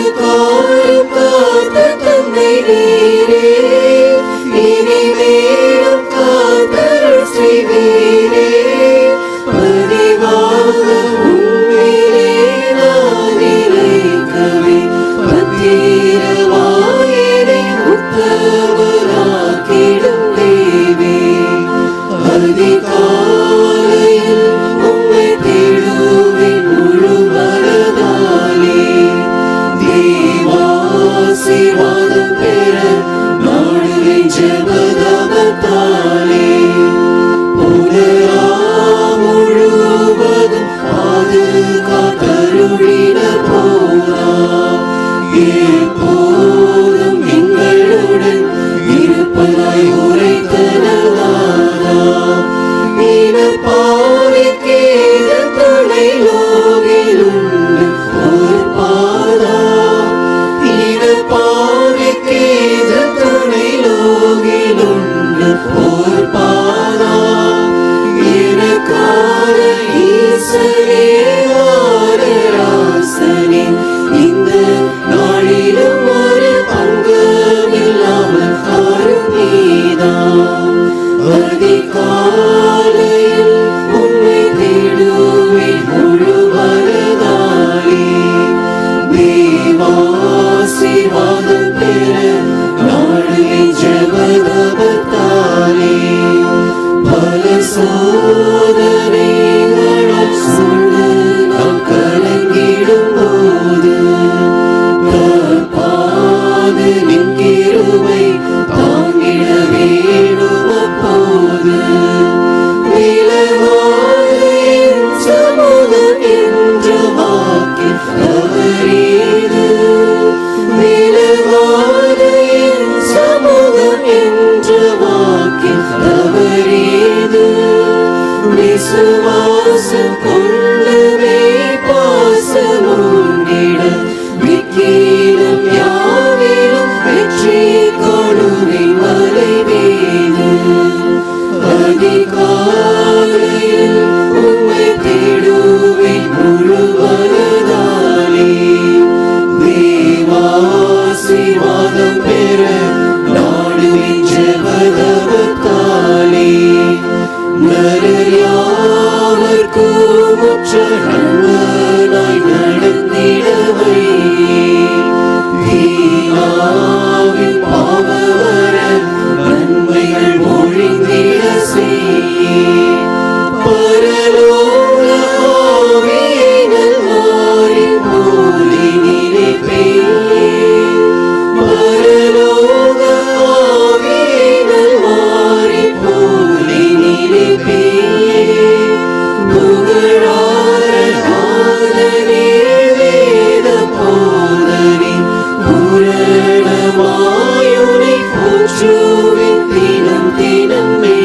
Cristo. ஜபதவத்தாலே முழுவதும் பாதுகாத்தருளின போரா ஏ Shiva the Pira, Narli Jabba விசுவாசம் கொண்டுமே பாசமும். ti nâng mi